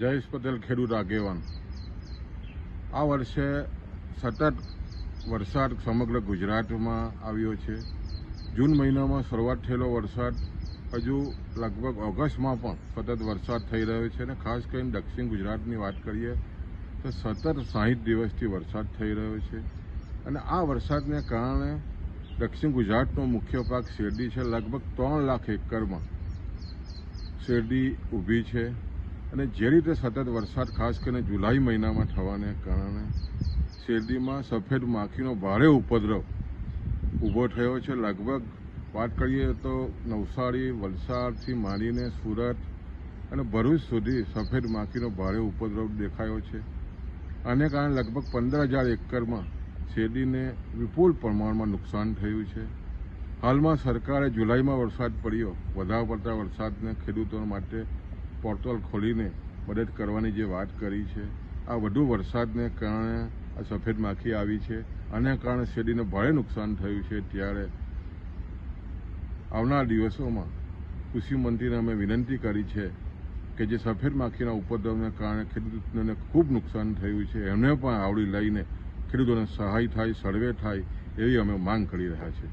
જયેશ પટેલ ખેડૂત આગેવાન. આ વર્ષે સતત વરસાદ સમગ્ર ગુજરાતમાં આવ્યો છે. જૂન મહિનામાં શરૂઆત થયેલો વરસાદ હજુ લગભગ ઓગસ્ટમાં પણ સતત વરસાદ થઈ રહ્યો છે અને ખાસ કરીને દક્ષિણ ગુજરાતની વાત કરીએ તો સતત સાહીઠ દિવસથી વરસાદ થઈ રહ્યો છે. અને આ વરસાદને કારણે દક્ષિણ ગુજરાતનો મુખ્ય પાક શેરડી છે. લગભગ ત્રણ લાખ એકરમાં શેરડી ઊભી છે. અને જે રીતે સતત વરસાદ ખાસ કરીને જુલાઈ મહિનામાં થવાને કારણે શેરડીમાં સફેદ માખીનો ભારે ઉપદ્રવ ઊભો થયો છે. લગભગ વાત કરીએ તો નવસારી, વલસાડથી માંડીને સુરત અને ભરૂચ સુધી સફેદ માખીનો ભારે ઉપદ્રવ દેખાયો છે. આને કારણે લગભગ પંદર હજાર એકરમાં શેરડીને વિપુલ પ્રમાણમાં નુકસાન થયું છે. હાલમાં સરકારે જુલાઈમાં વરસાદ પડ્યો. વધારે પડતા વરસાદને ખેડૂતો માટે પોર્ટલ ખોલીને મદદ કરવાની જે વાત કરી છે, આ વધુ વરસાદને કારણે આ સફેદ માખી આવી છે આને કારણે શેરડીને ભારે નુકસાન થયું છે. ત્યારે આવનાર દિવસોમાં કૃષિ મંત્રીને અમે વિનંતી કરી છે કે જે સફેદ માખીના ઉપદ્રવને કારણે ખેડૂતોને ખૂબ નુકસાન થયું છે, એમને પણ આવડી લઈને ખેડૂતોને સહાય થાય, સર્વે થાય એવી અમે માંગ કરી રહ્યા છીએ.